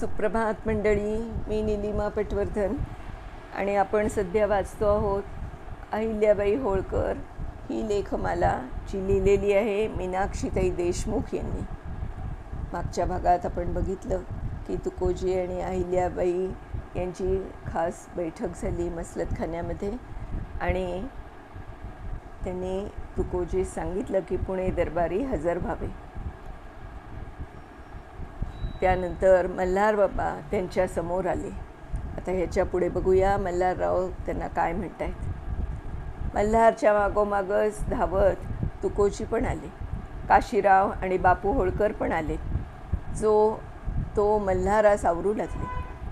सुप्रभात मंडळी मी निलिमा पटवर्धन आणि आपण सध्या वाचतो आहोत अहिल्याबाई होळकर. ही लेखमाला जी लिहिलेली आहे मीनाक्षीताई देशमुख यांनी. मागच्या भागात आपण बघितलं की तुकोजी आणि अहिल्याबाई यांची खास बैठक झाली मसलतखान्यामध्ये आणि त्यांनी तुकोजी सांगितलं की पुणे दरबारी हजर व्हावे. त्यानंतर मल्हार बाबा त्यांच्यासमोर आले. आता ह्याच्या पुढे बघूया मल्हारराव त्यांना काय म्हणत आहेत मल्हारच्या मागोमागच धावत तुकोजी पण आले. काशीराव आणि बापू होळकर पण आले. जो तो मल्हारास आवरू लागले.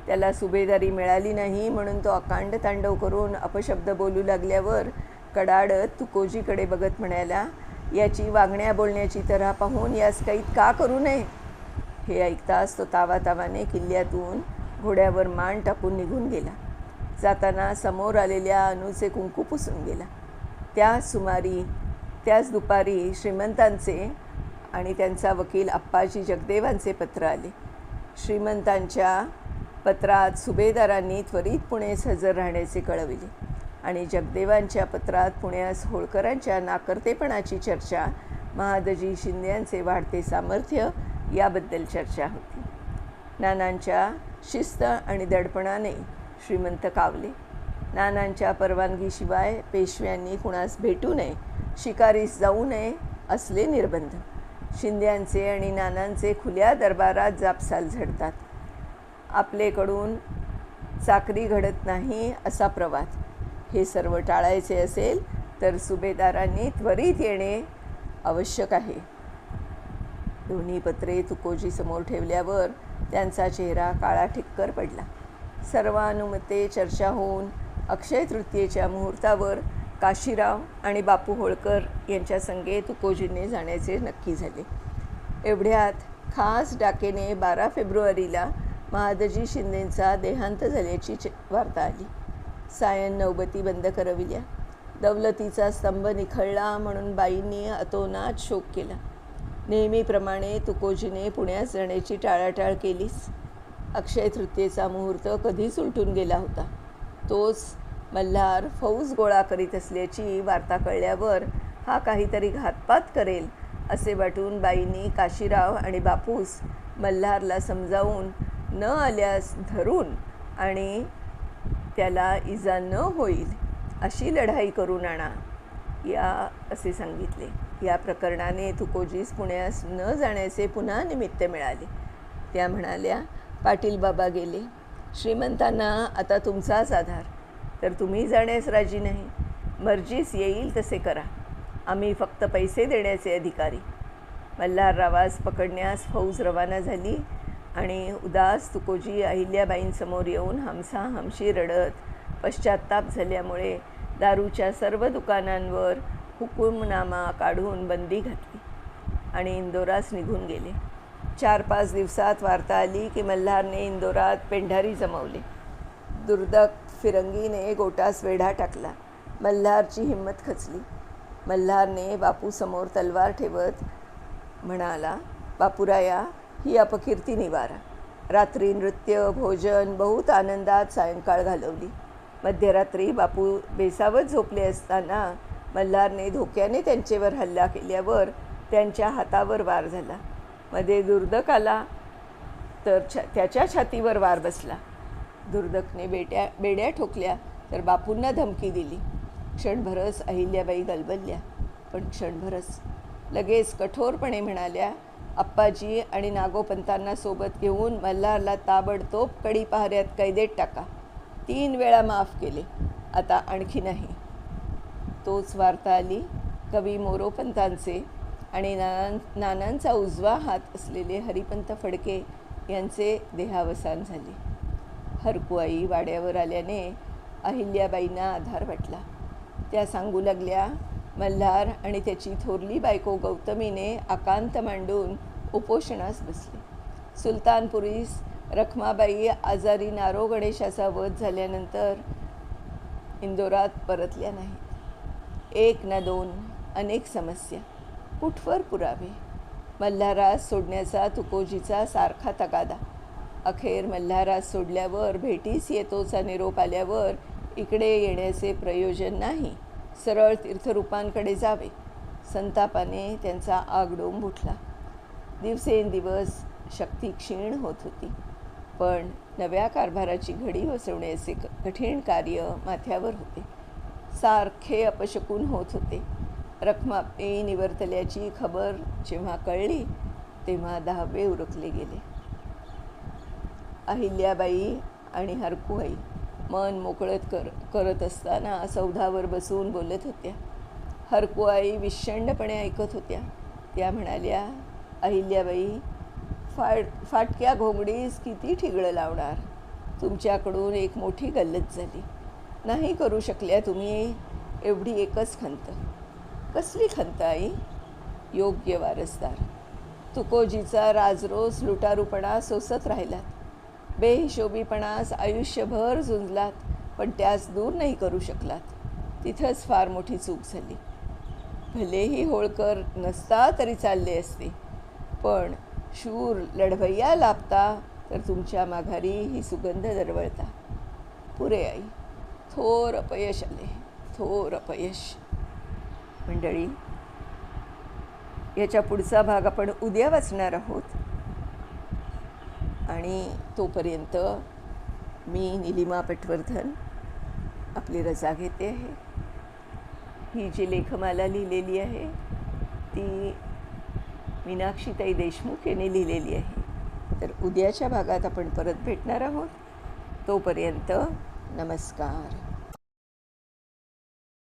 त्याला सुभेदारी मिळाली नाही म्हणून तो अकांड तांडव करून अपशब्द बोलू लागल्यावर कडाडत तुकोजीकडे बघत म्हणायला याची वागण्या बोलण्याची तऱ्हा पाहून यास काही का करू नये? हे ऐकताच तो तावातावाने किल्ल्यातून घोड्यावर मान टाकून निघून गेला. जाताना समोर आलेल्या अनुचे कुंकू पुसून गेला. त्या सुमारी त्याच दुपारी श्रीमंतांचे आणि त्यांचा वकील अप्पाजी जगदेवांचे पत्र आले. श्रीमंतांच्या पत्रात सुभेदारांनी त्वरित पुणेस हजर राहण्याचे कळविले आणि जगदेवांच्या पत्रात पुण्यास होळकरांच्या नाकर्तेपणाची चर्चा महादजी शिंद्यांचे वाढते सामर्थ्य याबद्दल चर्चा होती. नानांच्या शिस्त आणि दडपणाने श्रीमंत कावले. नानांच्या परवानगीशिवाय पेशव्यांनी कुणास भेटू नये शिकारीस जाऊ नये असले निर्बंध. शिंद्यांचे आणि नानांचे खुल्या दरबारात जापसाल झडतात. आपलेकडून चाकरी घडत नाही असा प्रवाद. हे सर्व टाळायचे असेल तर सुभेदारांनी त्वरित येणे आवश्यक आहे. दोन्ही पत्रे तुकोजी समोर ठेवल्यावर त्यांचा चेहरा काळा ठिक्कर पडला. सर्वानुमते चर्चा होऊन अक्षय तृतीयेच्या मुहूर्तावर काशीराव आणि बापू होळकर यांच्या संगे तुकोजींनी जाण्याचे नक्की झाले. एवढ्यात खास डाकेने बारा फेब्रुवारीला महादजी शिंदेंचा देहांत झाल्याची वार्ता आली. सायन नौबती बंद करविल्या. दौलतीचा स्तंभ निखळला म्हणून बाईंनी अतोनात शोक केला. नेहमीप्रमाणे तुकोजीने पुण्यात जाण्याची टाळाटाळ केलीस. अक्षय तृतीयेचा मुहूर्त कधीच उलटून गेला होता. तोच मल्हार फौज गोळा करीत असल्याची वार्ता कळल्यावर हा काहीतरी घातपात करेल असे वाटून बाईंनी काशीराव आणि बापूस मल्हारला समजावून न आल्यास धरून आणि त्याला इजा न होईल अशी लढाई करून आणा या असे सांगितले. या प्रकरणाने तुकोजीस पुण्यास न जाण्याचे पुन्हा निमित्त मिळाले. त्या म्हणाल्या पाटील बाबा गेले. श्रीमंतांना आता तुमचाच आधार. तर तुम्ही जाण्यास राजी नाही. मर्जीस येईल तसे करा. आम्ही फक्त पैसे देण्याचे अधिकारी. मल्हाररावास पकडण्यास फौज रवाना झाली आणि उदास तुकोजी अहिल्याबाईंसमोर येऊन हमसा हमशी रडत पश्चाताप झाल्यामुळे दारूच्या सर्व दुकानांवर हुकुमनामा काढून बंदी घातली आणि इंदोरास निघून गेले. चार पाच दिवसात वार्ता आली की मल्हारने इंदोरात पेंढारी जमवले. दुर्दक फिरंगीने गोटास वेढा टाकला. मल्हारची हिंमत खचली. मल्हारने बापूसमोर तलवार ठेवत म्हणाला बापुराया ही अपकीर्ती निवारा. रात्री नृत्य भोजन बहुत आनंदात सायंकाळ घालवली. मध्यरात्री बापू बेसावत झोपले असताना मल्हारने धोक्याने त्यांच्यावर हल्ला केल्यावर त्यांच्या हातावर वार झाला. मध्ये दुर्दक आला तर छ त्याच्या छातीवर वार बसला. दुर्दकने बेट्या बेड्या ठोकल्या तर बापूंना धमकी दिली. क्षणभरच अहिल्याबाई गलबलल्या. पण क्षणभरच लगेच कठोरपणे म्हणाल्या आप्पाजी आणि नागोपंतांना सोबत घेऊन मल्हारला ताबडतोब कडी पहाऱ्यात कैदेत टाका. तीन वेळा माफ केले. आता आणखी नाही. तोच वार्ता आली. कवी मोरोपंतांचे आणि नानां नानांचा उजवा हात असलेले हरिपंत फडके यांचे देहावसान झाले. हरकुआई वाड्यावर आल्याने अहिल्याबाईंना आधार वाटला. त्या सांगू लागल्या मल्हार आणि त्याची थोरली बायको गौतमीने आकांत मांडून उपोषणास बसले. सुलतानपुरीस रखमाबाई आजारी नारो गणेशाचा वध झाल्यानंतर इंदोरात परतल्या नाहीत. एक ना दोन अनेक समस्या. कुठवर पुरावे? मल्हारास सोडण्याचा तुकोजीचा सारखा तगादा. अखेर मल्हारास सोडल्यावर भेटीस येतोचा निरोप आल्यावर इकडे येण्याचे प्रयोजन नाही. सरळ तीर्थरूपांकडे जावे. संतापाने त्यांचा आगडोंब उठला. दिवसेंदिवस शक्ती क्षीण होत होती. पण नव्या कारभाराची घडी बसवण्याचे क- कठीण कार्य माथ्यावर होते. सारखे अपशकून होत होते. रखमापे निवर्तल्याची खबर जेव्हा कळली तेव्हा दहावे उरकले गेले. अहिल्याबाई आणि हरकुबाई मन मोकळत कर करत असताना सौधावर बसून बोलत होत्या. हरकुआई विषण्णपणे ऐकत होत्या. त्या म्हणाल्या अहिल्याबाई फाट फाटक्या घोंगडीस किती ठिगळं लावणार? तुमच्याकडून एक मोठी गल्लत झाली. नाही करू शकल्या तुम्ही. एवढी एकच खंत. कसली खंत आई? योग्य वारसदार. तुकोजीचा राजरोस लुटारूपणा सोसत राहिलात. बेहिशोबीपणास आयुष्यभर झुंजलात पण त्यास दूर नाही करू शकलात. तिथंच फार मोठी चूक झाली. भलेही होळकर नसता तरी चालले असते. पण शूर लढवय्या लाभता तर तुमच्या माघारी ही सुगंध दरवळता. पुरे आई थोर अपयश आले. थोर अपयश. मंडळी याच्या पुढचा भाग आपण उद्या वाचणार आहोत. आणि तोपर्यंत मी निलिमा पटवर्धन आपली रजा घेते आहे. ही जी लेखमाला लिहिलेली आहे ती मीनाक्षीताई देशमुख यांनी लिहिलेली आहे. तर उद्याच्या भागात आपण परत भेटणार आहोत. तोपर्यंत नमस्कार.